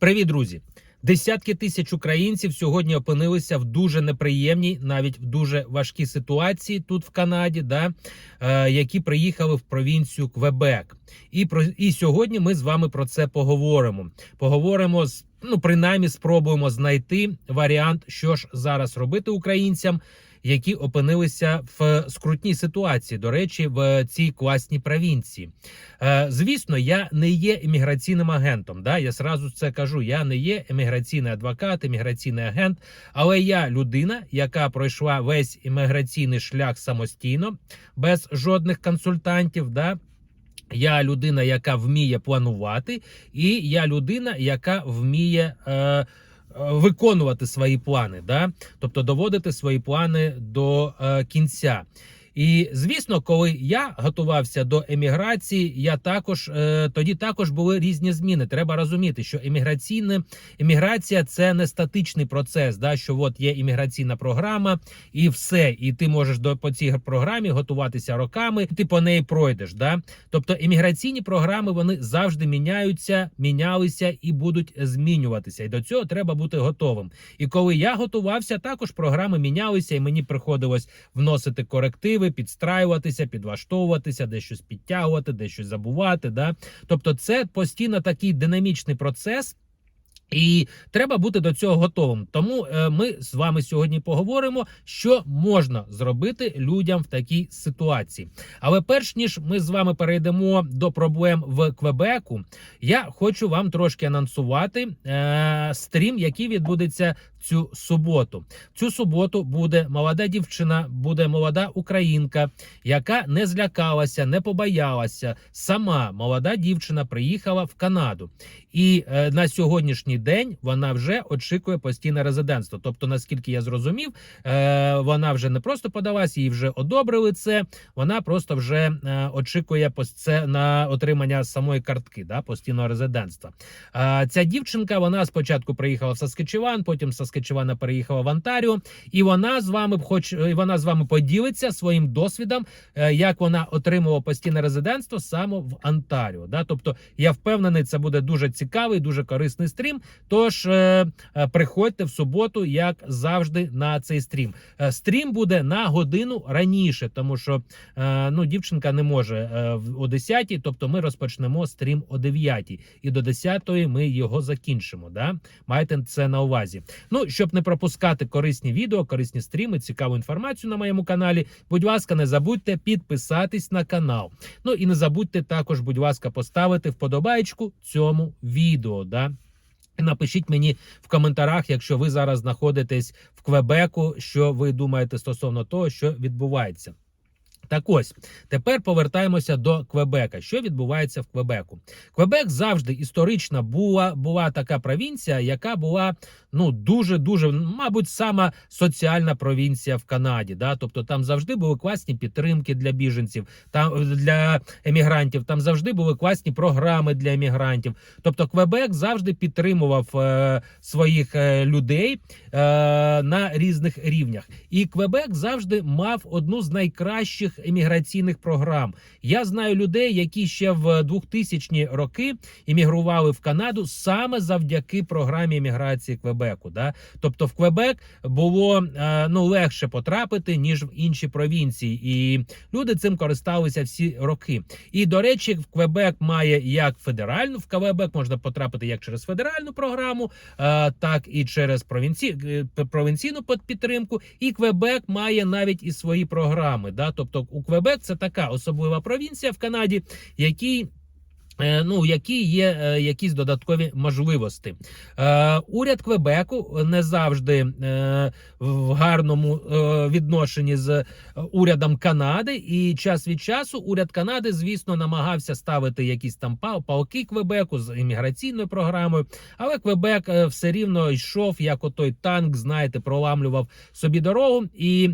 Привіт, друзі! Десятки тисяч українців сьогодні опинилися в дуже неприємній, навіть в дуже важкій ситуації тут в Канаді, да, е, які приїхали в провінцію Квебек. І про і сьогодні ми з вами про це поговоримо. Поговоримо з ну, принаймні, спробуємо знайти варіант, що ж зараз робити українцям, які опинилися в скрутній ситуації. До речі, в цій класній провінції. Е, Звісно, я не є імміграційним агентом. Да, я сразу це кажу. Я не є імміграційний адвокат, імміграційний агент, але я людина, яка пройшла весь імміграційний шлях самостійно, без жодних консультантів. Да, я людина, яка вміє планувати, і я людина, яка вміє. Е, Виконувати свої плани, да? тобто доводити свої плани до е, кінця. І звісно, коли я готувався до еміграції, я також е, тоді також були різні зміни. Треба розуміти, що еміграційне еміграція це не статичний процес. Да, що от є імміграційна програма, і все, і ти можеш до по цій програмі готуватися роками. Ти по неї пройдеш. Да? Тобто еміграційні програми вони завжди міняються, мінялися і будуть змінюватися. І до цього треба бути готовим. І коли я готувався, також програми мінялися, і мені приходилось вносити корективи підстраюватися, підлаштовуватися, дещось підтягувати, дещо забувати. Да? Тобто, це постійно такий динамічний процес. І треба бути до цього готовим. Тому е, ми з вами сьогодні поговоримо, що можна зробити людям в такій ситуації. Але перш ніж ми з вами перейдемо до проблем в Квебеку, я хочу вам трошки анонсувати е, стрім, який відбудеться цю суботу. Цю суботу буде молода дівчина, буде молода українка, яка не злякалася, не побоялася. Сама молода дівчина приїхала в Канаду, і е, на сьогоднішній день вона вже очікує постійне резидентство. Тобто, наскільки я зрозумів, е, вона вже не просто подалась, їй вже одобрили це. Вона просто вже е, очікує це на отримання самої картки, да, постійного резидентства. Ця дівчинка вона спочатку приїхала в Саскачеван, потім з Саскачевана переїхала в Онтаріо, і вона з вами хоч вона з вами поділиться своїм досвідом, е, як вона отримала постійне резидентство саме в Онтаріо. Да? Тобто я впевнений, це буде дуже цікавий, дуже корисний стрім. Тож е, е, приходьте в суботу, як завжди, на цей стрім. Е, стрім буде на годину раніше, тому що ну дівчинка не може о 10 тобто ми розпочнемо стрім о 9-й. і до 10 ми його закінчимо. Да? Майте це на увазі. Ну, щоб не пропускати корисні відео, корисні стріми, цікаву інформацію на моєму каналі. Будь ласка, не забудьте підписатись на канал. Ну і не забудьте також, будь ласка, поставити вподобайку цьому відео. Да? Напишіть мені в коментарях, якщо ви зараз знаходитесь в Квебеку, що ви думаєте стосовно того, що відбувається. Так ось тепер повертаємося до Квебека. Що відбувається в Квебеку? Квебек завжди історично була була така провінція, яка була ну дуже дуже, мабуть, сама соціальна провінція в Канаді. Да? Тобто там завжди були класні підтримки для біженців, там для емігрантів. Там завжди були класні програми для емігрантів. Тобто, Квебек завжди підтримував е, своїх е, людей е, на різних рівнях. І Квебек завжди мав одну з найкращих еміграційних програм. Я знаю людей, які ще в 2000-ні роки іммігрували в Канаду саме завдяки програмі еміграції Квебеку. Да? Тобто в Квебек було е, ну легше потрапити ніж в інші провінції, і люди цим користалися всі роки. І до речі, в Квебек має як федеральну в Квебек можна потрапити як через федеральну програму, е, так і через провінці... е, провінційну підтримку. І Квебек має навіть і свої програми. Да? Тобто, у Квебек це така особлива провінція в Канаді, який. Е, Ну, які є е, якісь додаткові можливості. Е, уряд Квебеку не завжди в гарному відношенні з урядом Канади, і час від часу уряд Канади, звісно, намагався ставити якісь там пал- палки Квебеку з імміграційною програмою. Але Квебек все рівно йшов, як отой танк, знаєте, проламлював собі дорогу і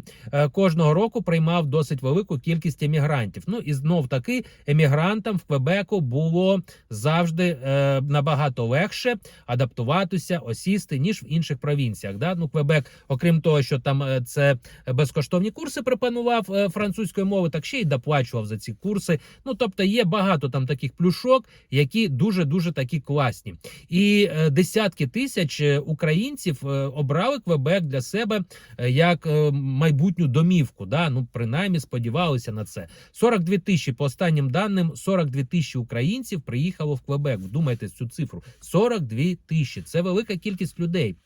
кожного року приймав досить велику кількість емігрантів. Ну і знов таки емігрантам в Квебеку було було завжди е, набагато легше адаптуватися, осісти ніж в інших провінціях. Да? Ну, Квебек, окрім того, що там е, це безкоштовні курси пропонував е, французької мови, так ще й доплачував за ці курси. Ну тобто є багато там таких плюшок, які дуже дуже такі класні, і е, десятки тисяч е, українців е, обрали Квебек для себе е, як е, майбутню домівку. Да? Ну принаймні сподівалися на це. 42 тисячі по останнім даним, 42 тисячі українців приїхало в Квебек. Вдумайте цю цифру: 42 тисячі. Це велика кількість людей.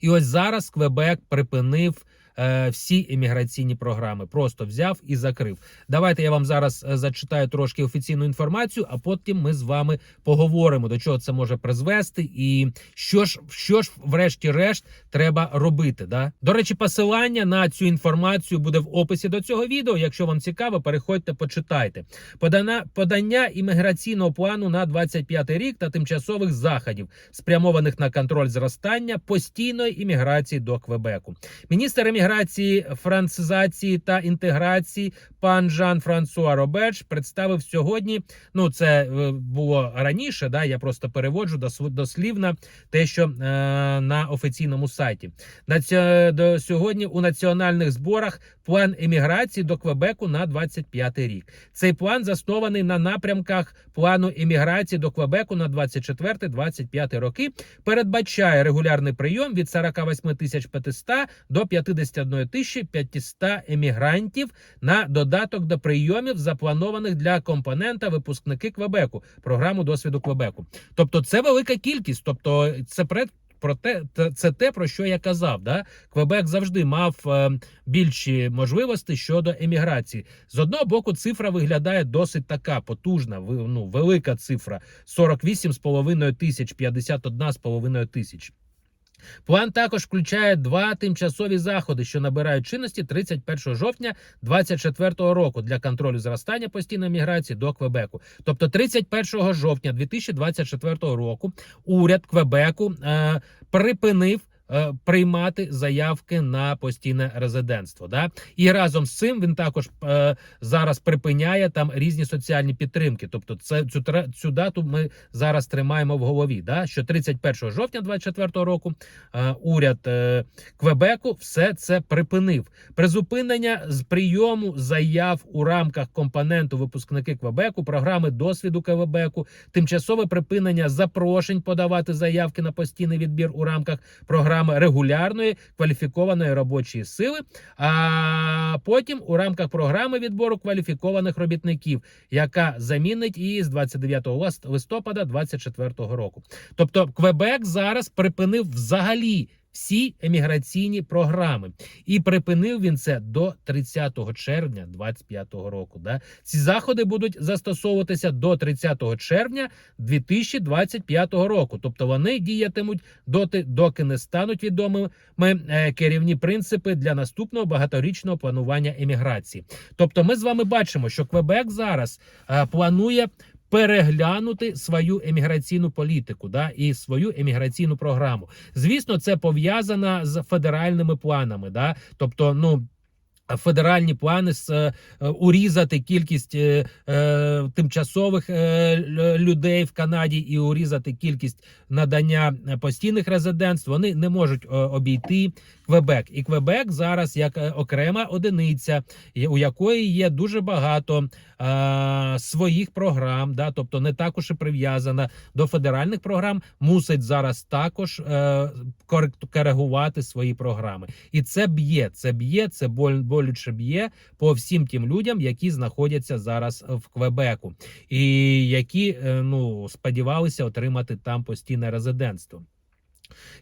І ось зараз Квебек припинив. Е, Всі імміграційні програми просто взяв і закрив. Давайте я вам зараз е, зачитаю трошки офіційну інформацію, а потім ми з вами поговоримо до чого це може призвести, і що ж, що ж, врешті-решт, треба робити. Да? До речі, посилання на цю інформацію буде в описі до цього відео. Якщо вам цікаво, переходьте, почитайте. Подана подання імміграційного плану на 25 рік та тимчасових заходів, спрямованих на контроль зростання постійної імміграції до Квебеку. Міністр інтеграції францизації та інтеграції пан Жан Франсуа Робеч представив сьогодні. Ну, це е, було раніше. Да, я просто переводжу дослівно те, що е, на офіційному сайті. На до сьогодні у національних зборах план еміграції до Квебеку на 25 рік. Цей план заснований на напрямках плану еміграції до Квебеку на 24-25 роки. Передбачає регулярний прийом від 48 500 до 50 21 500 емігрантів на додаток до прийомів, запланованих для компонента випускники Квебеку, програму досвіду Квебеку. Тобто, це велика кількість, тобто це пред. Про те, це те, про що я казав. Да? Квебек завжди мав е, більші можливості щодо еміграції. З одного боку, цифра виглядає досить така потужна, ну, велика цифра: 48,5 тисяч, 51,5 тисяч. План також включає два тимчасові заходи, що набирають чинності 31 жовтня 2024 року для контролю зростання постійної міграції до Квебеку. Тобто, 31 жовтня 2024 року уряд Квебеку е, припинив. Е, Приймати заявки на постійне резидентство, да і разом з цим він також е, зараз припиняє там різні соціальні підтримки. Тобто, це цю цю дату ми зараз тримаємо в голові. Да, що 31 жовтня 2024 року е, уряд Квебеку все це припинив. Призупинення з прийому заяв у рамках компоненту випускники Квебеку, програми досвіду Квебеку, тимчасове припинення запрошень подавати заявки на постійний відбір у рамках програми регулярної кваліфікованої робочої сили. А потім у рамках програми відбору кваліфікованих робітників, яка замінить її з 29 лист- листопада 2024 року. Тобто, Квебек зараз припинив взагалі. Всі еміграційні програми, і припинив він це до 30 червня 2025 року. Да? Ці заходи будуть застосовуватися до 30 червня 2025 року. Тобто вони діятимуть доти, доки не стануть відомими е, керівні принципи для наступного багаторічного планування еміграції. Тобто, ми з вами бачимо, що Квебек зараз е, планує. Переглянути свою еміграційну політику да і свою еміграційну програму. Звісно, це пов'язано з федеральними планами. Да, тобто, ну. Федеральні плани з е, урізати кількість е, е, тимчасових людей в Канаді і урізати кількість надання постійних резидентств. Вони не можуть обійти Квебек. І Квебек зараз як окрема одиниця, у якої є дуже багато своїх програм, да, тобто не також і прив'язана до федеральних програм, мусить зараз також коригувати свої програми. І це б'є, це б'є, це боль, болюче б'є по всім тим людям, які знаходяться зараз в Квебеку, і які е, ну сподівалися отримати там постійне резидентство.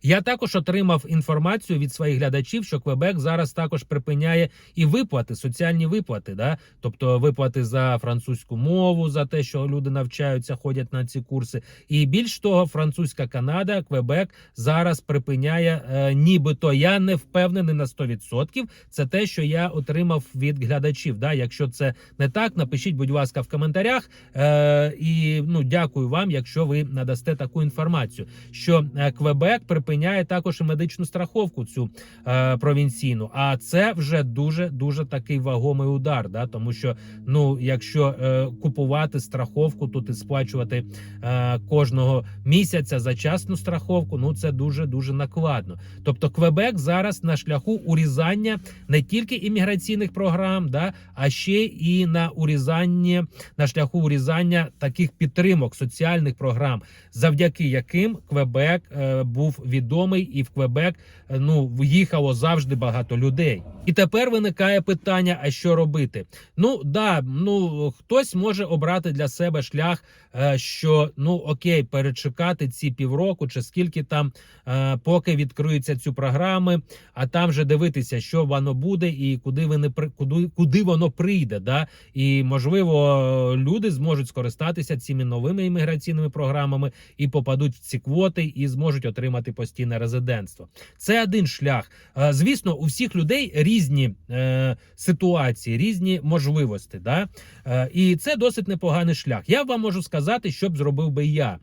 Я також отримав інформацію від своїх глядачів, що Квебек зараз також припиняє і виплати, соціальні виплати, да? тобто виплати за французьку мову, за те, що люди навчаються, ходять на ці курси. І більш того, французька Канада, Квебек зараз припиняє, е, нібито я не впевнений на 100%. Це те, що я отримав від глядачів. Да? Якщо це не так, напишіть, будь ласка, в коментарях. Е, і ну дякую вам, якщо ви надасте таку інформацію, що е, Квебек Квебек припиняє також і медичну страховку цю е, провінційну. А це вже дуже дуже такий вагомий удар. Да, тому що ну, якщо е, купувати страховку, тут і сплачувати е, кожного місяця за частну страховку, ну це дуже дуже накладно. Тобто, Квебек зараз на шляху урізання не тільки імміграційних програм, да, а ще і на урізання на шляху урізання таких підтримок соціальних програм, завдяки яким Квебек е, був відомий, і в Квебек е, ну в'їхало завжди багато людей. І тепер виникає питання: а що робити? Ну да, ну хтось може обрати для себе шлях, е, що ну окей, перечекати ці півроку, чи скільки там, е, поки відкриються цю програми, а там вже дивитися, що воно буде і куди вони при- куди, куди воно прийде. Да? І можливо, люди зможуть скористатися цими новими імміграційними програмами і попадуть в ці квоти, і зможуть отримати постійне резидентство. Це один шлях. Е, Звісно, у всіх людей різні е, ситуації, різні можливості. Да? Е, і це досить непоганий шлях. Я вам можу сказати, що б зробив би я.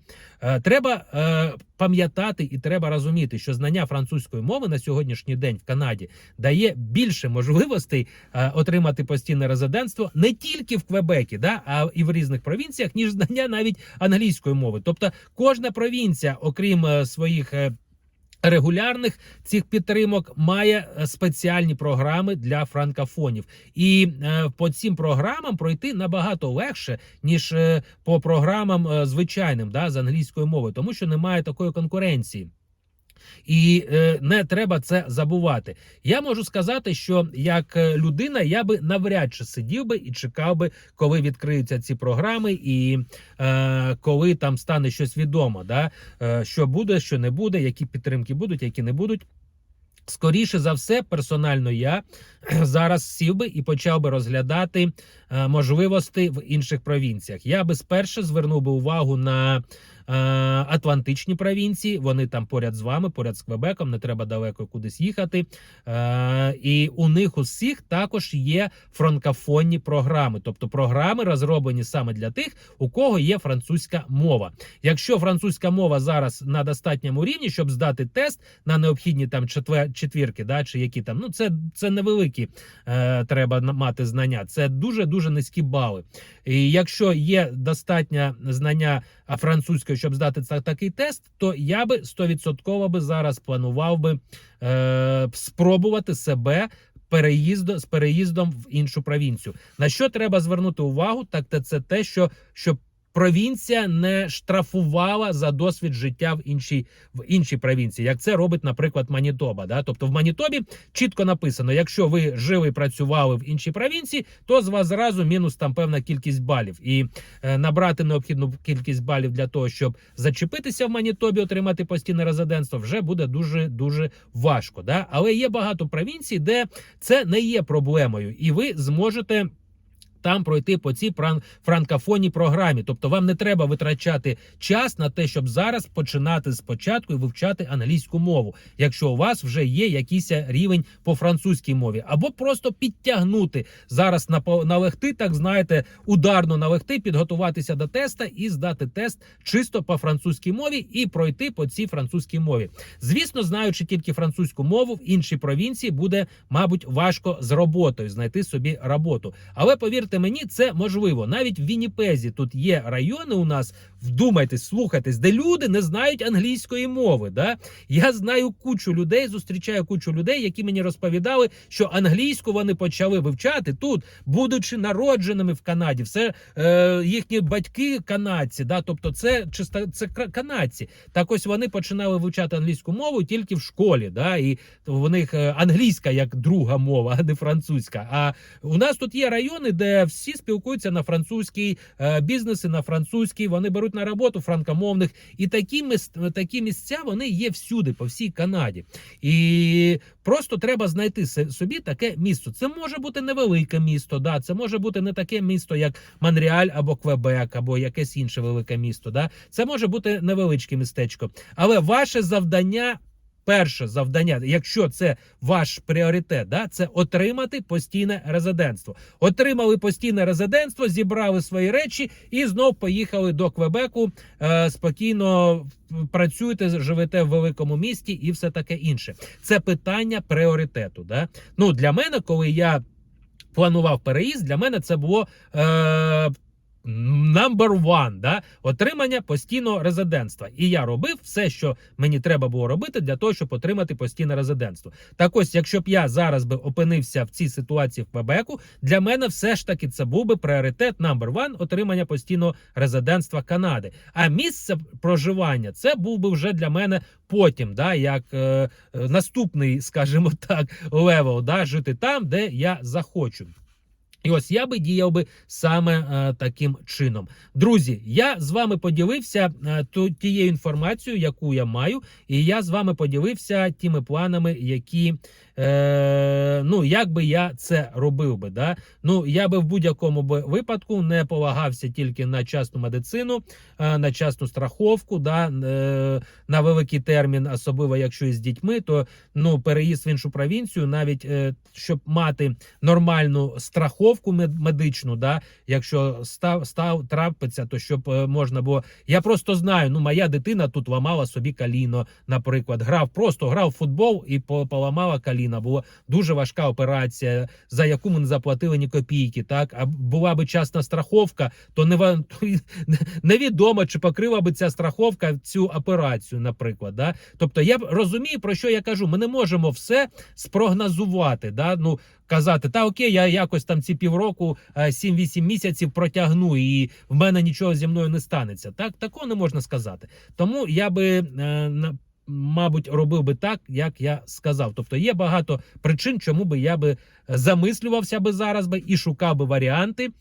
Треба е, пам'ятати і треба розуміти, що знання французької мови на сьогоднішній день в Канаді дає більше можливостей е, отримати постійне резидентство не тільки в Квебекі, да, а і в різних провінціях, ніж знання навіть англійської мови. Тобто, кожна провінція, окрім е, своїх. Регулярних цих підтримок має е, спеціальні програми для франкофонів, і е, по цим програмам пройти набагато легше ніж е, по програмам звичайним да, з англійської мови, тому що немає такої конкуренції. І е, не треба це забувати. Я можу сказати, що як е, людина я би навряд чи сидів би і чекав би, коли відкриються ці програми, і е, коли там стане щось відомо, да? е, що буде, що не буде, які підтримки будуть, які не будуть. Скоріше за все, персонально я зараз сів би і почав би розглядати е, можливості в інших провінціях. Я би спершу звернув би увагу на Атлантичні провінції. Вони там поряд з вами, поряд з Квебеком, не треба далеко кудись їхати. Е, і у них усіх також є франкофонні програми, тобто програми розроблені саме для тих, у кого є французька мова. Якщо французька мова зараз на достатньому рівні, щоб здати тест на необхідні там четвірки, да, чи які там, ну це, це невеликі е, треба мати знання. Це дуже дуже низькі бали. І якщо є достатнє знання а, французькою, щоб здати та- такий тест, то я би 100% би зараз планував би е, спробувати себе. Переїзду з переїздом в іншу провінцію. На що треба звернути увагу? Так це те, що щоб провінція не штрафувала за досвід життя в іншій в іншій провінції, як це робить, наприклад, Манітоба. Да? Тобто в Манітобі чітко написано: якщо ви жили і працювали в іншій провінції, то з вас зразу мінус там певна кількість балів. І е, набрати необхідну кількість балів для того, щоб зачепитися в Манітобі, отримати постійне резидентство, вже буде дуже дуже важко. Да? Але є багато провінцій, де це не є проблемою, і ви зможете. Там пройти по цій франкофонній програмі, тобто вам не треба витрачати час на те, щоб зараз починати спочатку і вивчати англійську мову, якщо у вас вже є якийсь рівень по французькій мові, або просто підтягнути зараз на налегти, так знаєте, ударно налегти, підготуватися до теста і здати тест чисто по французькій мові і пройти по цій французькій мові. Звісно, знаючи тільки французьку мову, в іншій провінції буде, мабуть, важко з роботою знайти собі роботу. Але повірте мені, це можливо. Навіть в Вінніпезі тут є райони у нас. Вдумайтесь, слухайтесь, де люди не знають англійської мови. Да? Я знаю кучу людей, зустрічаю кучу людей, які мені розповідали, що англійську вони почали вивчати тут, будучи народженими в Канаді. Все е, їхні батьки канадці, да? тобто це чисто це канадці. Так ось вони починали вивчати англійську мову тільки в школі. Да? І в них е, англійська як друга мова, а не французька. А у нас тут є райони, де всі спілкуються на французькій, е, бізнеси на французькій, вони беруть на роботу франкомовних. І такі такі місця вони є всюди, по всій Канаді. І просто треба знайти собі таке місто. Це може бути невелике місто, да, це може бути не таке місто, як Монреаль або Квебек, або якесь інше велике місто. Да. Це може бути невеличке містечко. Але ваше завдання перше завдання, якщо це ваш пріоритет, да, це отримати постійне резидентство. Отримали постійне резидентство, зібрали свої речі і знов поїхали до Квебеку. Е, спокійно працюєте, живете в великому місті і все таке інше. Це питання пріоритету. Да? Ну для мене, коли я планував переїзд, для мене це було. Е, Number one, да, отримання постійного резидентства. І я робив все, що мені треба було робити для того, щоб отримати постійне резидентство. Так ось, якщо б я зараз би опинився в цій ситуації в Квебеку, для мене все ж таки це був би пріоритет number one отримання постійного резидентства Канади. А місце проживання це був би вже для мене потім, да, як е, е, наступний, скажімо так, левел, да, жити там, де я захочу. І ось я би діяв би саме е, таким чином. Друзі, я з вами поділився е, ту, тією інформацією, яку я маю, і я з вами поділився тими планами, які. Е, ну, як би я це робив би, да? Ну, я би в будь-якому випадку не полагався тільки на частну медицину, е, на частну страховку, да? е, на великий термін, особливо якщо із дітьми, то ну, переїзд в іншу провінцію, навіть е, щоб мати нормальну страховку мед- медичну, да? якщо став, став трапиться, то щоб е, можна було. Я просто знаю, ну моя дитина тут ламала собі коліно, наприклад, грав, просто грав в футбол і по- поламала коліна. Була дуже важка операція, за яку ми не заплатили ні копійки. Так а була би частна страховка, то не невідомо, чи покрила би ця страховка цю операцію, наприклад. Да? Тобто я розумію, про що я кажу. Ми не можемо все спрогнозувати. Да? Ну казати, та окей, я якось там ці півроку, е, 7-8 місяців протягну, і в мене нічого зі мною не станеться. Так такого не можна сказати. Тому я би е, на. Мабуть, робив би так, як я сказав. Тобто є багато причин, чому би я би замислювався би зараз би і шукав би варіанти е,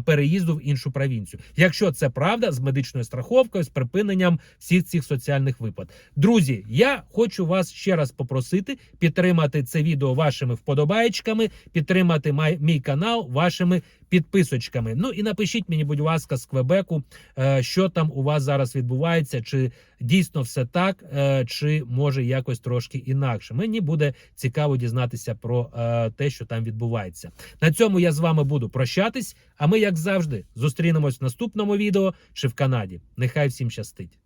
переїзду в іншу провінцію. Якщо це правда, з медичною страховкою, з припиненням всіх цих соціальних виплат. Друзі, я хочу вас ще раз попросити підтримати це відео вашими вподобаєчками, підтримати май, мій канал вашими підписочками. Ну і напишіть мені, будь ласка, з Квебеку, е, що там у вас зараз відбувається, чи дійсно все так, е, чи може якось трошки інакше. Мені буде цікаво дізнатися про е, те, що там відбувається. На цьому я з вами буду прощатись. А ми, як завжди, зустрінемось в наступному відео чи в Канаді. Нехай всім щастить.